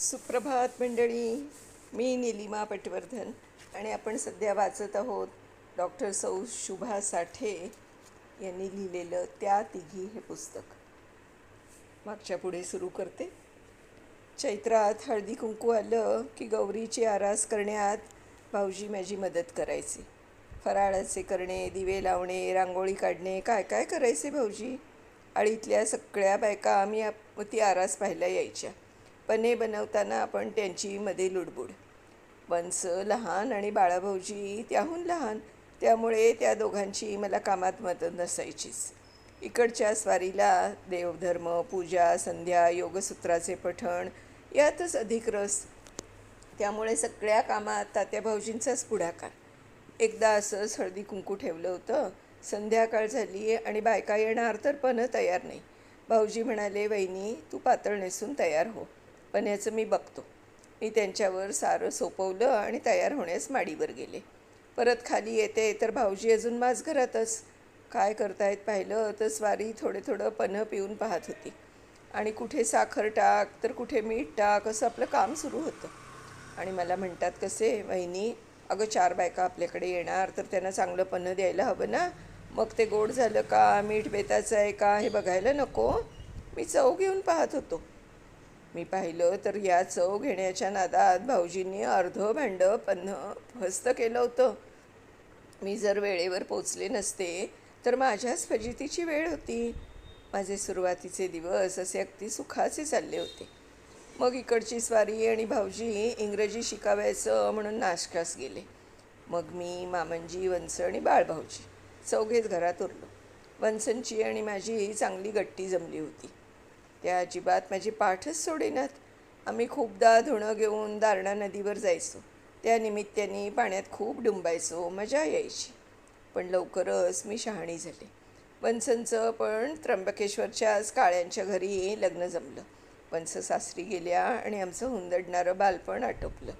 सुप्रभात मंडळी. मी निलिमा पटवर्धन आणि आपण सध्या वाचत आहोत डॉक्टर सौ शुभा साठे यांनी लिहिलेलं त्या तिघी हे पुस्तक. मागच्या पुढे सुरू करते. चैत्रात हळदी कुंकू आलं की गौरीची आरास करण्यात भाऊजी माझी मदत करायची. फराळाचे करणे दिवे लावणे रांगोळी काढणे काय काय करायचे भाऊजी? आळीतल्या सगळ्या बायका आम्ही आप- ती आरास पाहायला यायच्या. पने बनवताना आपण त्यांची मध्ये लुडबुड. वंस लहान आणि बाळाभाऊजी त्याहून लहान त्यामुळे त्या दोघांची मला कामात मदत नसायचीच. इकडच्या स्वारीला देवधर्म पूजा संध्या योगसूत्राचे पठण यातच अधिक रस. त्यामुळे सगळ्या कामात तात्या भाऊजींचाच पुढाकार. एकदा असंच हळदी कुंकू ठेवलं होतं संध्याकाळ झाली आणि बायका येणार तर पण तयार नाही. भाऊजी म्हणाले वहिनी तू पातळ नेसून तयार हो. पण याचं मी बघतो. मी त्यांच्यावर सारं सोपवलं आणि तयार होण्यास माडीवर गेले. परत खाली येते तर भाऊजी अजून माझ घरातच. काय करतायत पाहिलं तर स्वारी थोडे थोडं पन्ह पिऊन पाहत होती. आणि कुठे साखर टाक तर कुठे मीठ टाक असं आपलं काम सुरू होतं. आणि मला म्हणतात कसे वहिनी? अगं चार बायका आपल्याकडे येणार तर त्यांना चांगलं पन्हं द्यायला हवं ना? मग ते गोड झालं का? मीठ बेताचं आहे का? हे बघायला नको. मी चव घेऊन पाहत होतो. मी पाहिलं तर या चव घेण्याच्या नादात भाऊजींनी अर्ध भांडं पन्ह फस्त केलं होतं. मी जर वेळेवर पोचले नसते तर माझ्याच फजितीची वेळ होती. माझे सुरुवातीचे दिवस असे अगदी सुखाचे चालले होते. मग इकडची स्वारी आणि भाऊजी इंग्रजी शिकावायचं म्हणून नाशकास गेले. मग मी मामंजी वंस आणि बाळभाऊजी चौघेच घरात उरलो. वंसनची आणि माझी चांगली गट्टी जमली होती. त्या अजिबात माझी पाठच सोडेनात. आम्ही खूपदा धुणं घेऊन दारणा नदीवर जायचो. त्या निमित्ताने पाण्यात खूप डुंबायचो मजा यायची. पण लवकरच मी शहाणी झाले. वंसनचं पण त्र्यंबकेश्वरच्याच काळ्यांच्या घरी लग्न जमलं. वंस सासरी गेल्या आणि आमचं हुंदडणारं बालपण आटोपलं.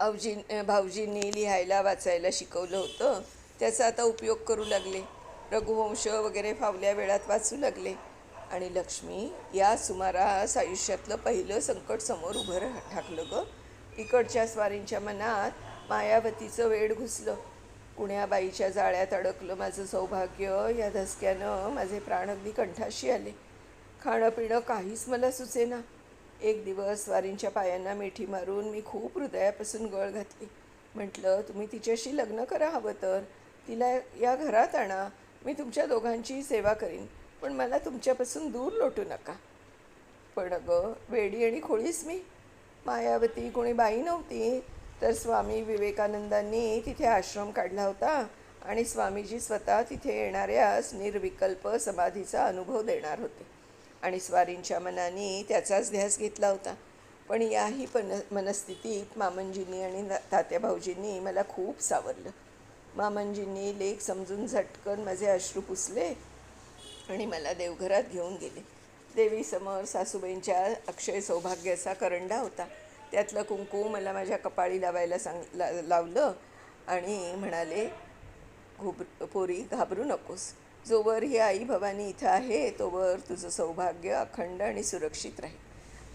अवजी भाऊजींनी लिहायला वाचायला शिकवलं होतं. त्याचा आता उपयोग करू लागले. रघुवंश वगैरे फावल्या वेळात वाचू लागले. आणि लक्ष्मी या सुमारास आयुष्यातलं पहिलं संकट समोर उभं राह ठाकलं ग. इकडच्या स्वारींच्या मनात मायावतीचं वेड घुसलं. कुण्याबाईच्या जाळ्यात अडकलं माझं सौभाग्य. या धसक्यानं माझे प्राण अगदी कंठाशी आले. खाणं पिणं काहीच मला सुचेना. एक दिवस स्वारींच्या पायांना मिठी मारून मी खूप हृदयापासून गळ घातली. म्हटलं तुम्ही तिच्याशी लग्न करा हवं तर. तिला या घरात आणा. मी तुमच्या दोघांची सेवा करीन. पण मला तुमच्यापासून दूर लोटू नका. पण अगं वेडी आणि खोळीच मी. मायावती कोणी बाई नव्हती तर स्वामी विवेकानंदांनी तिथे आश्रम काढला होता आणि स्वामीजी स्वतः तिथे येणाऱ्यास निर्विकल्प समाधीचा अनुभव देणार होते. आणि स्वारींच्या मनाने त्याचाच ध्यास घेतला होता. पण याही पन मनस्थितीत मामंजींनी आणि ना- तात्या भाऊजींनी मला खूप सावरलं. मामनजींनी लेख समजून झटकन माझे अश्रू पुसले आणि मला देवघरात घेऊन गेले. देवीसमोर सासूबाईंच्या अक्षय सौभाग्याचा करंडा होता. त्यातलं कुंकू मला माझ्या कपाळी लावायला सांग ला लावलं आणि म्हणाले घुब पोरी घाबरू नकोस. जोवर ही आई भवानी इथं आहे तोवर तुझं सौभाग्य अखंड आणि सुरक्षित राहील.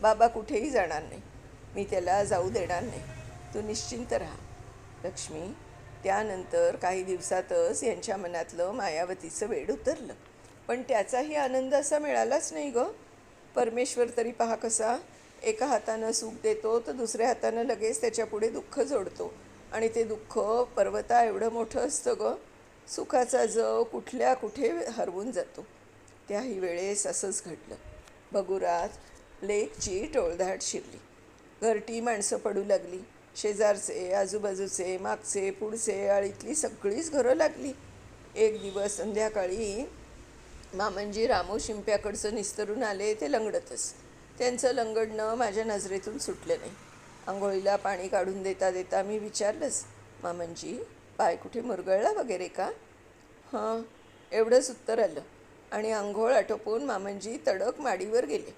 बाबा कुठेही जाणार नाही. मी त्याला जाऊ देणार नाही. तू निश्चिंत राहा. लक्ष्मी त्यानंतर काही दिवसातच यांच्या मनातलं मायावतीचं वेड उतरलं. पण त्याचाही आनंद असा मिळालाच नाही ग. परमेश्वर तरी पहा कसा एका हातानं सुख देतो तर दुसऱ्या हातानं लगेच त्याच्यापुढे दुःख जोडतो. आणि ते दुःख पर्वता एवढं मोठं असतं ग सुखाचा जव कुठल्या कुठे हरवून जातो. त्याही वेळेस असंच घडलं. बगुरात लेकची टोळधाड शिरली. घरटी माणसं पडू लागली. शेजारचे आजूबाजूचे मागचे पुढचे आळीतली सगळीच घरं लागली. एक दिवस संध्याकाळी मामंजी रामू शिंप्याकडचं निस्तरून आले ते लंगडतच. त्यांचं लंगडणं माझ्या नजरेतून सुटलं नाही. आंघोळीला पाणी काढून देता देता मी विचारलंच मामंजी पाय कुठे मुरगळला वगैरे का? हां एवढंच उत्तर आलं आणि आंघोळ आटोपून मामंजी तडक माडीवर गेले.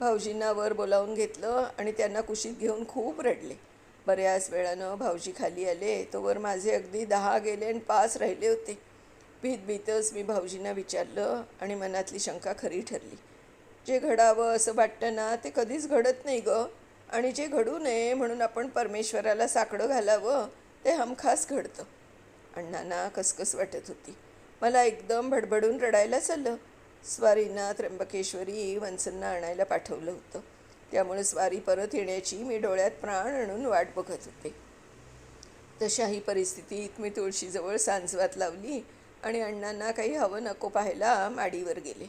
भाऊजींना वर बोलावून घेतलं आणि त्यांना कुशीत घेऊन खूप रडले. बऱ्याच वेळानं भाऊजी खाली आले तोवर माझे अगदी दहा गेले आणि पाच राहिले होते. भीत भीतच मी भाऊजींना विचारलं आणि मनातली शंका खरी ठरली. जे घडावं असं वाटतं ना ते कधीच घडत नाही ग. आणि जे घडू नये म्हणून आपण परमेश्वराला साकडं घालावं ते हमखास घडतं. अण्णांना कसकस वाटत होती. मला एकदम भडभडून रडायला चाललं. स्वारींना त्र्यंबकेश्वरी वंसंना आणायला पाठवलं होतं. त्यामुळे स्वारी परत येण्याची मी डोळ्यात प्राण आणून वाट बघत होते. तशाही परिस्थितीत मी तुळशीजवळ सांजवात लावली. आणि अण्णांना काही हवं नको पाहायला माडीवर गेले.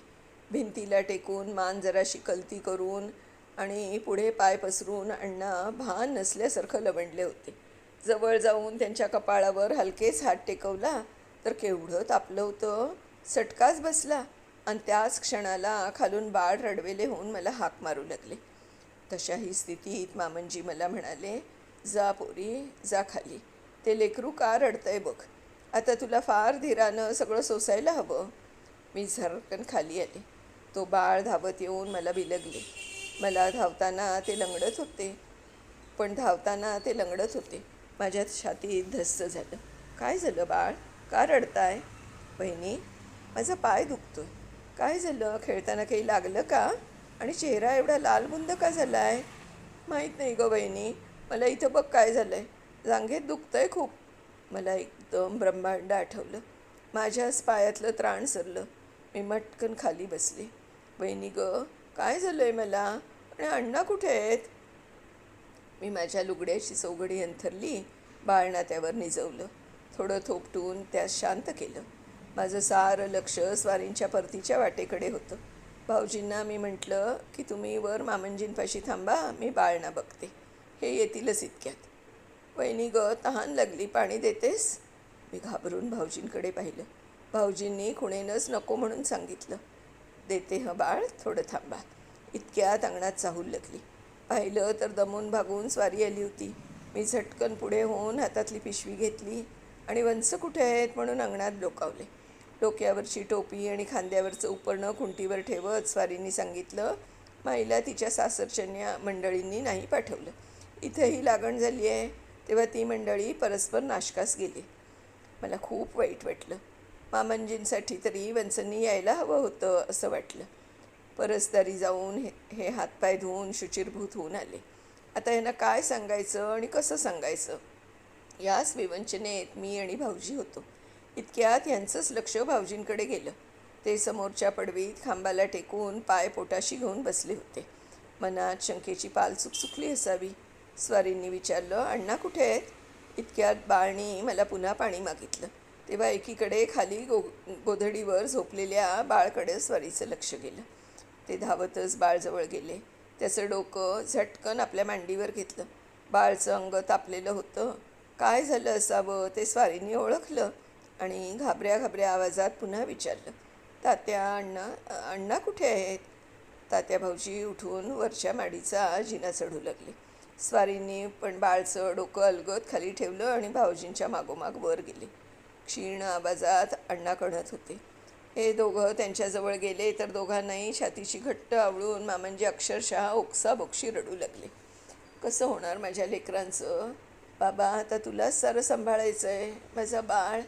भिंतीला टेकून मान जराशी कलती करून आणि पुढे पाय पसरून अण्णा भान नसल्यासारखं लवंडले होते. जवळ जाऊन त्यांच्या कपाळावर हलकेच हात टेकवला तर केवढं तापलं होतं. सटकाच बसला आणि त्याच क्षणाला खालून बाळ रडवेले होऊन मला हाक मारू लागले. तशाही स्थितीत मामनजी मला म्हणाले जा पोरी जा खाली. ते लेकरू का रडतंय बघ. आता तुला फार धीरानं सगळं सोसायला हवं. मी झरकन खाली आले. तो बाळ धावत येऊन मला बिलगले. मला धावताना ते लंगडत होते. पण धावताना ते लंगडत होते. माझ्या छातीत धस्त झालं. काय झालं बाळ? का रडताय? बहिणी माझा पाय दुखतोय. काय झालं? खेळताना काही लागलं का? आणि चेहरा एवढा लालबुंद का झाला आहे माहीत नाही गं बहिणी. मला इथं बघ काय झालं आहे जांघेत आहे खूप. मला एकदम ब्रह्मांड आठवलं. माझ्याच पायातलं त्राण सरलं. मी मटकन खाली बसले. बहिणी ग काय झालं आहे मला? आणि अण्णा कुठे आहेत? मी माझ्या लुगड्याची चौघडी अंथरली. बाळणा त्यावर निजवलं. थोडं थोपटून त्यास शांत केलं. माझं सारं लक्ष स्वारींच्या परतीच्या वाटेकडे होतं. भाऊजींना मी म्हटलं की तुम्ही वर मामंजींपाशी थांबा मी बाळणा बघते. हे येतीलच इतक्यात. वहिनी ग तहान लागली पाणी देतेस? मी घाबरून भाऊजींकडे पाहिलं. भाऊजींनी खुणेनंच नको म्हणून सांगितलं. देते हं बाळ थोडं थांबा. इतक्यात अंगणात चाहूल लागली. पाहिलं तर दमून भागून स्वारी आली होती. मी झटकन पुढे होऊन हातातली पिशवी घेतली आणि वंस कुठे आहेत म्हणून अंगणात डोकावले. डोक्यावरची टोपी आणि खांद्यावरचं उपरणं खुंटीवर ठेवत स्वारींनी सांगितलं माईला तिच्या सासरचन्या मंडळींनी नाही पाठवलं. इथंही लागण झाली आहे. तेव्हा ती मंडळी परस्पर नाशकास गेली. मला खूप वाईट वाटलं. मामंजींसाठी तरी वंचनी यायला हवं होतं असं वाटलं. परसदारी जाऊन हे हे हातपाय धुवून शुचिरभूत होऊन आले. आता यांना काय सांगायचं आणि कसं सांगायचं? याच विवंचनेत मी आणि भाऊजी होतो. इतक्यात यांचंच लक्ष भाऊजींकडे गेलं. ते समोरच्या पडवीत खांबाला टेकून पाय पोटाशी घेऊन बसले होते. मनात शंकेची पाल चुकचुकली असावी. स्वारींनी विचारलं अण्णा कुठे आहेत? इतक्यात बाळणी मला पुन्हा पाणी मागितलं. तेव्हा एकीकडे खाली गो गोधडीवर झोपलेल्या बाळकडे स्वारीचं लक्ष गेलं. ते धावतच बाळजवळ गेले. त्याचं डोकं झटकन आपल्या मांडीवर घेतलं. बाळचं अंग तापलेलं होतं. काय झालं असावं? ते स्वारींनी ओळखलं आणि घाबऱ्या घाबऱ्या आवाजात पुन्हा विचारलं. तात्या अण्णा अण्णा कुठे आहेत? तात्या भाऊजी उठून वरच्या माडीचा जिना चढू लागले. स्वारींनी पण बाळचं डोकं अलगत खाली ठेवलं आणि भाऊजींच्या मागोमाग वर गेले. क्षीण आवाजात अण्णा कणत होते. हे दोघं त्यांच्याजवळ गेले तर दोघांनाही छातीची घट्ट आवळून मामांजी अक्षरशः ओक्सा बोक्षी रडू लागले. कसं होणार माझ्या लेकरांचं? बाबा आता तुलाच सारं सांभाळायचं आहे माझा बाळ.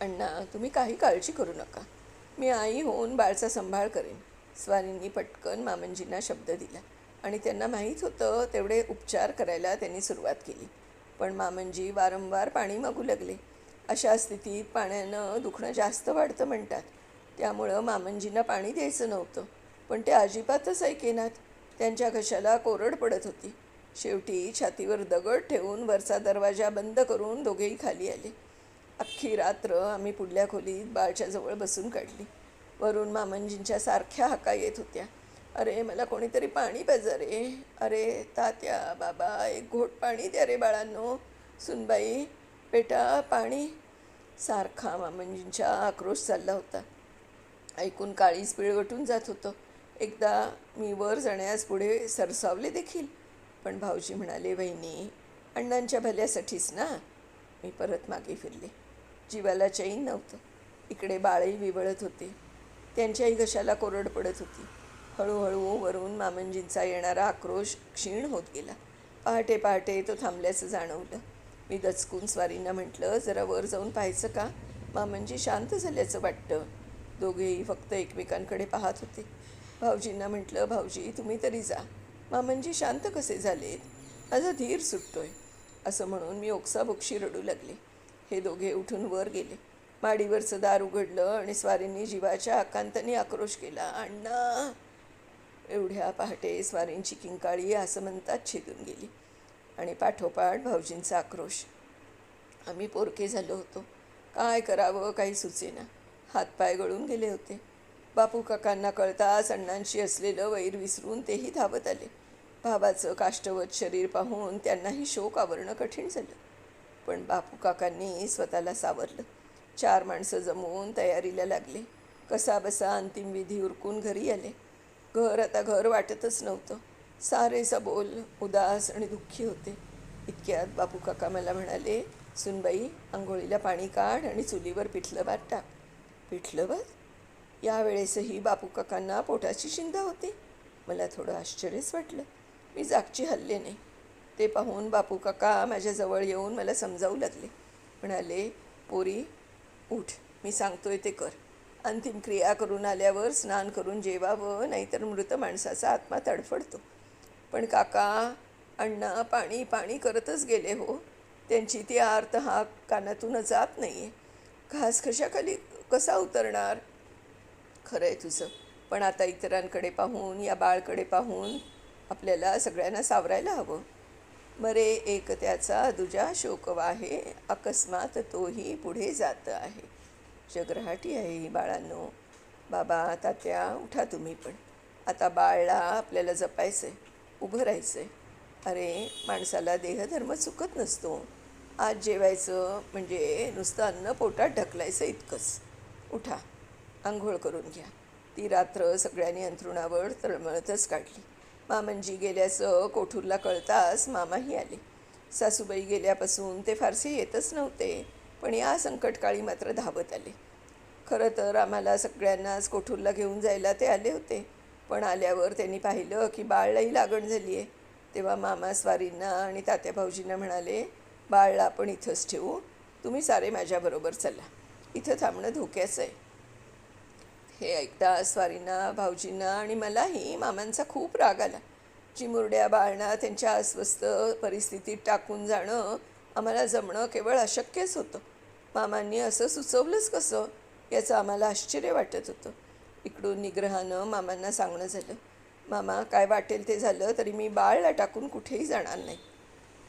अण्णा तुम्ही काही काळजी करू नका. मी आई होऊन बाळचा सांभाळ करेन. स्वारींनी पटकन मामंजींना शब्द दिला. आणि त्यांना माहीत होतं तेवढे उपचार करायला त्यांनी सुरुवात केली. पण मामंजी वारंवार पाणी मागू लागले. अशा स्थितीत पाण्यानं दुखणं जास्त वाढतं म्हणतात. त्यामुळं मामंजींना पाणी द्यायचं नव्हतं. पण ते अजिबातच ऐकेनात त्यांच्या घशाला कोरड पडत होती. शेवटी छातीवर दगड ठेवून वरचा दरवाजा बंद करून दोघेही खाली आले. अख्खी रात्र आम्ही पुढल्या खोलीत बाळच्या जवळ बसून काढली. वरून मामंजींच्या सारख्या हाका येत होत्या. अरे मला कोणीतरी पाणी पाहिजे रे अरे तात्या बाबा एक घोट पाणी द्या रे बाळांनो. सुनबाई बेटा पाणी. सारखा मामंजींचा आक्रोश चालला होता. ऐकून काळीच पिळवटून जात होतं. एकदा मी वर जाण्यास पुढे सरसावले देखील. पण भाऊजी म्हणाले वहिनी अण्णांच्या भल्यासाठीच ना. मी परत मागे फिरले. जीवाला चैन नव्हतं. इकडे बाळही विवळत होते. त्यांच्याही घशाला कोरड पडत होती. हळूहळू वरून मामंजींचा येणारा आक्रोश क्षीण होत गेला. पहाटे पहाटे तो थांबल्याचं जाणवलं. मी दचकून स्वारींना म्हटलं जरा वर जाऊन पाहायचं का? मामंजी शांत झाल्याचं वाटतं. दोघेही फक्त एकमेकांकडे पाहत होते. भाऊजींना म्हटलं भाऊजी तुम्ही तरी जा. मामंजी शांत कसे झाले माझा धीर सुटतोय. असं म्हणून मी ओक्साबोक्षी रडू लागले. हे दोघे उठून वर गेले. माडीवरचं दार उघडलं आणि स्वारींनी जीवाच्या आकांताने आक्रोश केला. अण्णा! एवढ्या पहाटे स्वारींची किंकाळी असं म्हणतात छेदून गेली. आणि पाठोपाठ भाऊजींचा आक्रोश. आम्ही पोरके झालो होतो. काय करावं काही सुचेना हातपाय गळून गेले होते. बापू काकांना कळताच अण्णांशी असलेलं वैर विसरून तेही धावत आले. भावाचं काष्टवत शरीर पाहून त्यांनाही शोक आवरणं कठीण झालं. पण बापू काकांनी स्वतःला सावरलं. चार माणसं जमवून तयारीला लागले. कसा बसा अंतिम विधी उरकून घरी आले. घर आता घर वाटतच नव्हतं. सारे सबोल उदास आणि दुःखी होते. इतक्यात बापू काका मला म्हणाले सुनबाई आंघोळीला पाणी काढ आणि चुलीवर पिठलं भात टाक. पिठलं भात? यावेळेसही बापू काकांना पोटाची चिंता होती. मला थोडं आश्चर्यच वाटलं. मी जागची हल्ले नाही. ते पाहून बापू काका माझ्याजवळ येऊन मला समजावू लागले. म्हणाले पोरी उठ. मी सांगतोय ते कर. अंतिम क्रिया करून आल्यावर स्नान करून जेवावं नाहीतर मृत माणसाचा आत्मा तडफडतो. पण काका अण्णा पाणी पाणी करतच गेले हो. त्यांची ती आर्त हा कानातून जात नाही आहे घास कशाखाली कसा उतरणार? खरं आहे तुझं. पण आता इतरांकडे पाहून या बाळकडे पाहून आपल्याला सगळ्यांना सावरायला हवं. मरे एक त्याचा दुजा शोकवा आहे अकस्मात तोही पुढे जात आहे. जगरहाटी आहे ही बाळांनो. बाबा तात्या उठा तुम्ही पण. आता बाळला आपल्याला जपायचं आहे उभं राहायचं आहे अरे माणसाला देहधर्म चुकत नसतो. आज जेवायचं म्हणजे नुसतं अन्न पोटात ढकलायचं इतकंच. उठा आंघोळ करून घ्या. ती रात्र सगळ्यांनी अंथरुणावर तळमळतच काढली. मामंजी गेल्याचं कोठूरला कळताच मामाही आले. सासूबाई गेल्यापासून ते फारसे येतच नव्हते. पण या संकटकाळी मात्र धावत आले. खरं तर आम्हाला सगळ्यांनाच कोठूरला घेऊन जायला ते आले होते. पण आल्यावर त्यांनी पाहिलं की बाळलाही लागण झाली आहे तेव्हा मामा स्वारींना आणि तात्या भाऊजींना म्हणाले बाळला आपण इथंच ठेवू. तुम्ही सारे माझ्याबरोबर चला. इथं थांबणं धोक्याचं आहे. हे ऐकता स्वारींना भाऊजींना आणि मलाही मामांचा खूप राग आला. चिमुरड्या बाळणा त्यांच्या अस्वस्थ परिस्थितीत टाकून जाणं आम्हाला जमणं केवळ अशक्यच होतं. मामांनी असं सुचवलंच कसं? याचं आम्हाला आश्चर्य वाटत होतं. इकडून निग्रहानं मामांना सांगणं झालं. मामा काय वाटेल ते झालं तरी मी बाळला टाकून कुठेही जाणार नाही.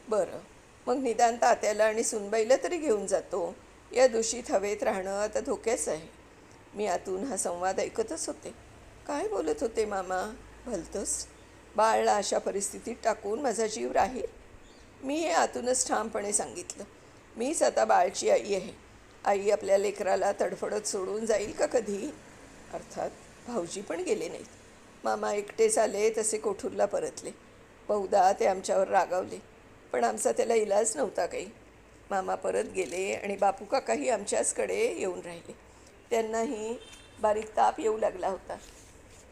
बरं मग निदान तात्याला आणि सुनबाईला तरी घेऊन जातो. या दूषित हवेत राहणं आता धोक्याचं आहे. मी आतून हा संवाद ऐकतच होते. काय बोलत होते मामा? भलतंच. बाळला अशा परिस्थितीत टाकून माझा जीव राहील? मी हे आतूनच ठामपणे सांगितलं. मीच आता बाळची आई आहे. आई आपल्या लेकराला तडफडत सोडून जाईल का कधी? अर्थात भाऊजी पण गेले नाहीत. मामा एकटेच आले तसे कोठूरला परतले? बहुधा ते आमच्यावर रागावले. पण आमचा त्याला इलाज नव्हता काही. मामा परत गेले आणि बापू काकाही आमच्याचकडे येऊन राहिले. त्यांनाही बारीक ताप येऊ लागला होता.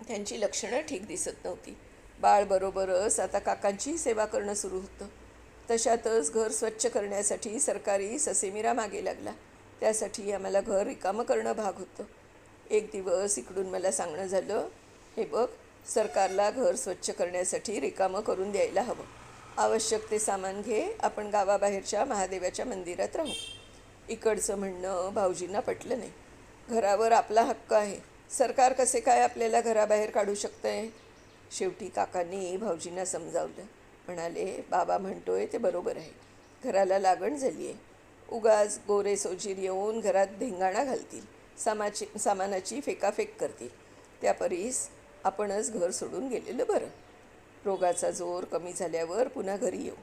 त्यांची लक्षणं ठीक दिसत नव्हती. बाळबरोबरच आता काकांचीही सेवा करणं सुरू होतं. तशातच घर स्वच्छ करण्यासाठी सरकारी ससेमिरा मागे लागला. त्यासाठी आम्हाला घर रिकामं करणं भाग होतं. एक दिवस इकडून मला सांगणं झालं हे बघ सरकारला घर स्वच्छ करण्यासाठी रिकामं करून द्यायला हवं. आवश्यक ते सामान घे आपण गावाबाहेरच्या महादेवाच्या मंदिरात राहू. इकडचं म्हणणं भाऊजींना पटलं नाही. घरावर आपला हक्क आहे. सरकार कसे काय आपल्याला घराबाहेर काढू शकतंय? शेवटी काकांनी भाऊजींना समजावलं. म्हणाले बाबा म्हणतोय ते बरोबर आहे. घराला लागण झाली आहे उगाच गोरे सोजीर येऊन घरात धिंगाणा घालतील. सामाची सामानाची फेकाफेक करतील. त्यापरीस आपणच घर सोडून गेलेलं बरं. रोगाचा जोर कमी झाल्यावर पुन्हा घरी येऊ.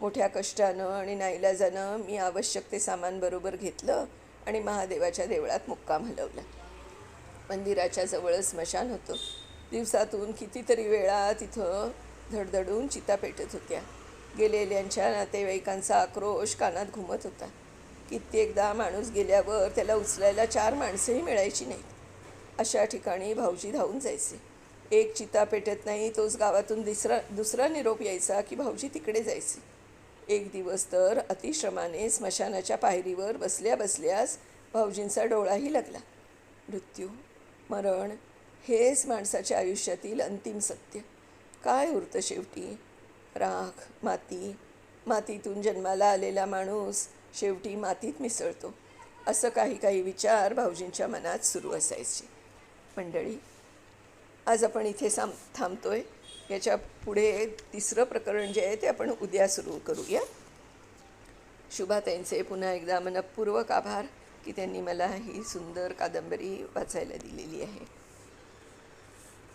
मोठ्या कष्टानं आणि नाईलाजानं मी आवश्यक ते सामान बरोबर घेतलं आणि महादेवाच्या देवळात मुक्काम हलवला. मंदिराच्या जवळ स्मशान होतं. दिवसातून कितीतरी वेळा तिथं धडधडून चिता पेटत होत्या. गेलेल्यांच्या नातेवाईकांचा आक्रोश कानात घुमत होता. कित्येकदा माणूस गेल्यावर त्याला उचलायला चार माणसंही मिळायची नाहीत. अशा ठिकाणी भाऊजी धावून जायचे. एक चिता पेटत नाही तोच गावातून दुसरा दुसरा निरोप यायचा की भाऊजी तिकडे जायचे. एक दिवस तर अतिश्रमाने स्मशानाच्या पायरीवर बसल्या बसल्यास भाऊजींचा डोळाही लागला. मृत्यू मरण हेच माणसाच्या आयुष्यातील अंतिम सत्य. काय उरतं शेवटी? राख माती. मातीतून जन्माला आलेला माणूस शेवटी मातीत मिसळतो. असं काही काही विचार भाऊजींच्या मनात सुरू असायचे. मंडळी आज आपण इथे साम थांबतोय. याच्यापुढे तिसरं प्रकरण जे आहे ते आपण उद्या सुरू करूया. शुभाताईंचे पुन्हा एकदा मनपूर्वक आभार की त्यांनी मला ही सुंदर कादंबरी वाचायला दिलेली आहे.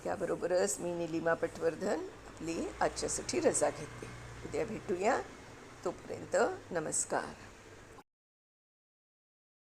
त्याबरोबरच मी निलिमा पटवर्धन आपली आजच्यासाठी रजा घेते. उद्या भेटूया. तोपर्यंत नमस्कार.